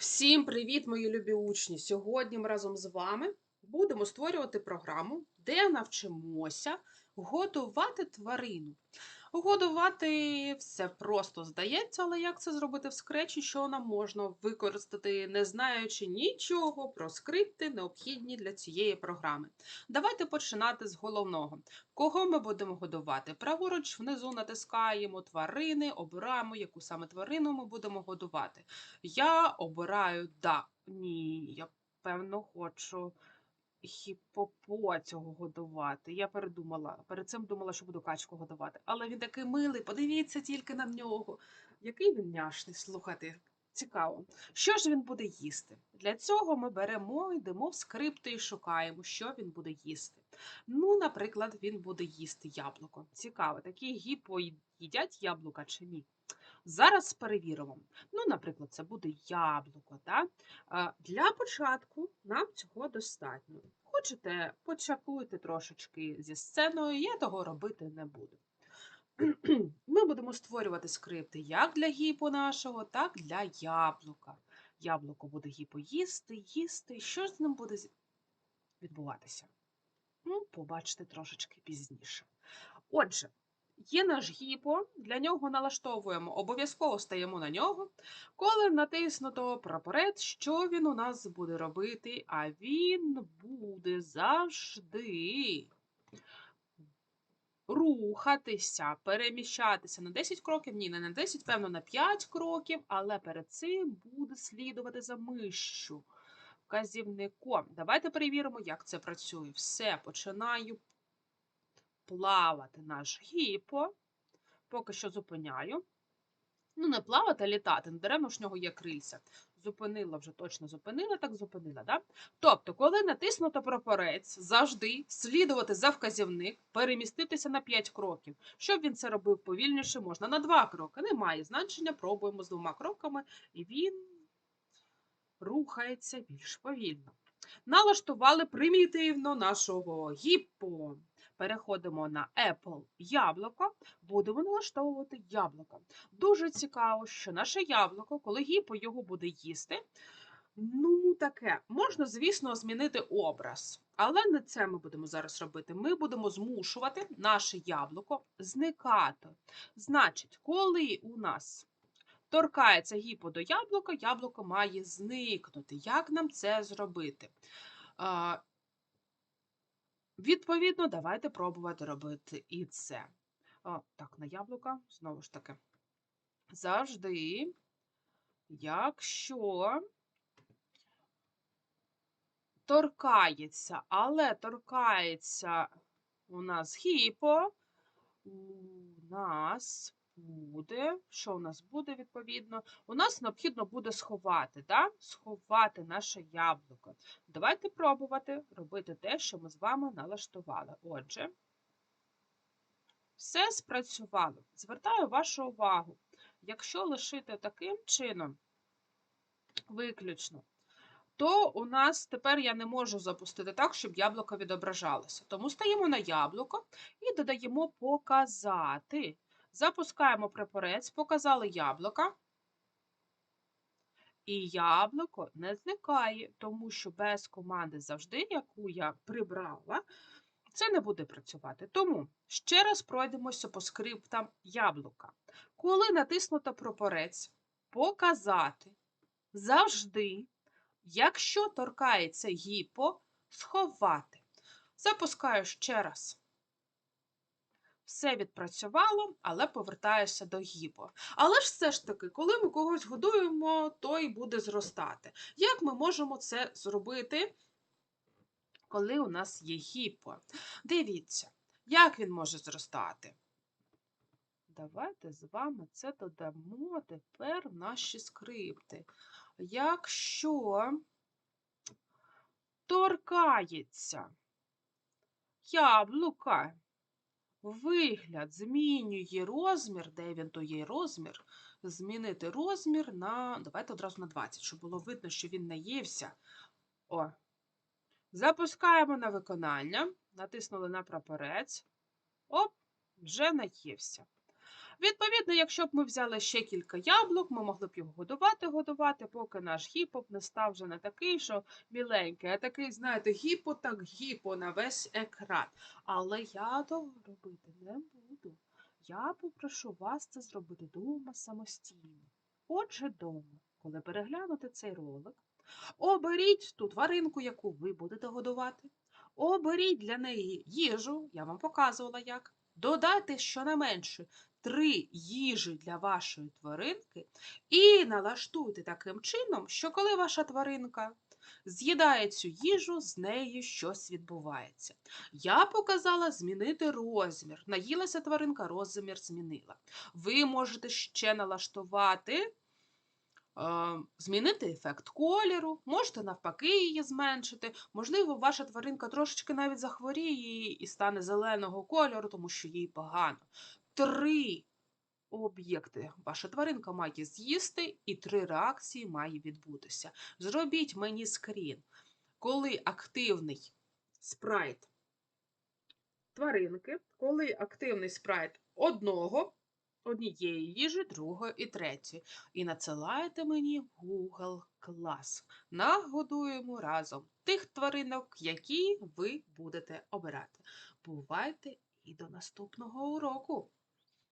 Всім привіт, мої любі учні! Сьогодні ми разом з вами будемо створювати програму, де навчимося готувати тварину. Годувати все просто здається, але як це зробити в скречі, що нам можна використати, не знаючи нічого про скрипти, необхідні для цієї програми. Давайте починати з головного. Кого ми будемо годувати? Праворуч внизу натискаємо тварини, обираємо, яку саме тварину ми будемо годувати. Я обираю да. Ні, я певно хочу гіпопоцього годувати. Я передумала. Перед цим думала, що буду качку годувати. Але він такий милий, подивіться тільки на нього. Який він няшний, слухайте. Цікаво. Що ж він буде їсти? Для цього ми беремо, йдемо в скрипти і шукаємо, що він буде їсти. Ну, наприклад, він буде їсти яблуко. Цікаво, такі гіпо їдять яблука чи ні? Зараз перевіримо. Ну, наприклад, це буде яблуко. Так? А, Для початку нам цього достатньо. Хочете, почакуйте трошечки зі сценою, я того робити не буду. Ми будемо створювати скрипти як для гіпо нашого, так і для яблука. Яблуко буде гіпо їсти, їсти. Що з ним буде відбуватися? Ну, побачите трошечки пізніше. Отже, є наш гіпо, для нього налаштовуємо, обов'язково стаємо на нього. Коли натиснуто прапорець, що він у нас буде робити? А він буде завжди рухатися, переміщатися на 10 кроків, ні, не на 10, певно, на 5 кроків, але перед цим буде слідувати за мишчю вказівником. Давайте перевіримо, як це працює. Все, починаю плавати наш гіпо. Поки що зупиняю. Ну, не плавати, а літати. Не даремно ж в нього є крильця. Зупинила вже точно зупинила, так зупинила. Да? Тобто, коли натиснуто прапорець, завжди слідувати за вказівник, переміститися на 5 кроків. Щоб він це робив повільніше, можна на 2 кроки. Немає значення, пробуємо з двома кроками, і він рухається більш повільно. Налаштували примітивно нашого гіппо. Переходимо на Apple яблуко, будемо налаштовувати яблуко. Дуже цікаво, що наше яблуко, коли гіпо його буде їсти, ну таке, можна, звісно, змінити образ. Але не це ми будемо зараз робити. Ми будемо змушувати наше яблуко зникати. Значить, коли у нас торкається гіпо до яблука, яблуко має зникнути. Як нам це зробити? Відповідно, давайте пробувати робити і це. О, так, на яблука, знову ж таки. Завжди, якщо торкається, але торкається у нас гіпо, у нас буде, що у нас буде відповідно? У нас необхідно буде сховати, да? сховати наше яблуко. Давайте пробувати робити те, що ми з вами налаштували. Отже, все спрацювало. Звертаю вашу увагу. Якщо лишити таким чином, виключно, то у нас тепер я не можу запустити так, щоб яблуко відображалося. Тому стаємо на яблуко і додаємо показати. Запускаємо прапорець, показали яблука. І яблуко не зникає, тому що без команди завжди, яку я прибрала, це не буде працювати. Тому ще раз пройдемося по скриптам яблука. Коли натиснуто прапорець, показати завжди, якщо торкається гіпо, сховати. Запускаю ще раз. Все відпрацювало, але повертаюся до гіпо. Але ж все ж таки, коли ми когось годуємо, той буде зростати. Як ми можемо це зробити, коли у нас є гіпо? Дивіться, як він може зростати. Давайте з вами це додамо тепер в наші скрипти. Якщо торкається яблука, Вигляд змінює розмір, де він то є розмір. Змінити розмір на. Давайте одразу на 20, щоб було видно, що він наївся. О. Запускаємо на виконання, натиснули на прапорець. Оп, вже наївся. Відповідно, якщо б ми взяли ще кілька яблук, ми могли б його годувати, годувати, поки наш гіпо б не став вже не такий, що міленький, а такий, знаєте, гіпо так гіпо на весь екран. Але я того робити не буду. Я попрошу вас це зробити вдома самостійно. Отже, вдома, коли переглянути цей ролик, оберіть ту тваринку, яку ви будете годувати. Оберіть для неї їжу, я вам показувала як. Додайте щонайменше три їжі для вашої тваринки і налаштуйте таким чином, що коли ваша тваринка з'їдає цю їжу, з нею щось відбувається. Я показала змінити розмір. Наїлася тваринка, розмір змінила. Ви можете ще налаштувати. е, Змінити ефект кольору, можете навпаки її зменшити. Можливо, ваша тваринка трошечки навіть захворіє і стане зеленого кольору, тому що їй погано. Три об'єкти ваша тваринка має з'їсти, і три реакції має відбутися. Зробіть мені скрін, коли активний спрайт тваринки, коли активний спрайт одного, однієї їжі, другої і третьої. І надсилайте мені Google клас. Нагодуємо разом тих тваринок, які ви будете обирати. Бувайте і до наступного уроку!